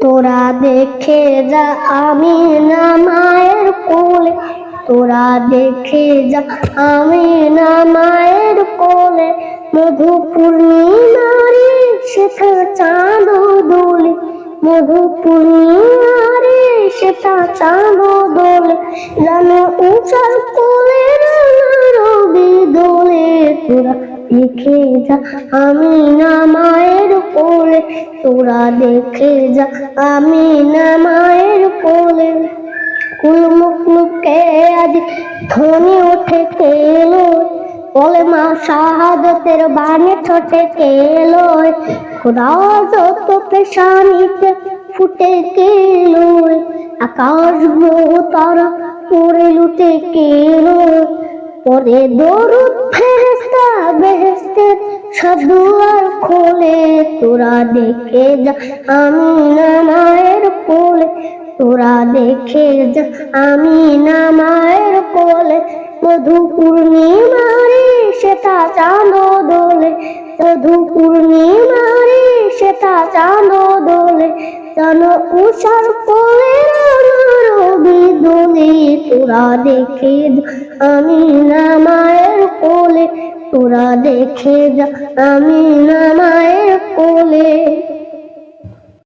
তোরা দেখে যা, আমি না মায়ের কোলে। তোরা দেখে যা, আমি না মায়ের কোলে। মধু পূর্ণিমারে সেটা চাঁদ দোলে। মধু পূর্ণিমারে সেটা চাঁদ দোলে। জানো উঁচার কোলে রবি দোলে তোরা দেখে যা, আমি না মায়ের কোলে। তোরা দেখে যা, আমি না মায়ের কোলে। কুলমুখ মুখে আজ ধ্বনি উঠে কেলো বলে মা শাহাদতের বাণী ছোটে কেলো খোদা যত পেশানিতে ফুটে কেলো আকাশ গ্রহ তারা পড়ে লুটে কেলো পরে দরুদ বেহেস্তের সব দুয়ার খোলে তোরা দেখে যা আমি না মায়ের কোলে তোরা দেখে যা আমি না মায়ের কোলে মধু পূর্ণিমারে সেটা চাঁদ দোলে মধু পূর্ণিমারে সেটা চাঁদ দোলে জান উষার কোলে রবি দোলে তোরা দেখে আমি না তোরা দেখে যা আমি না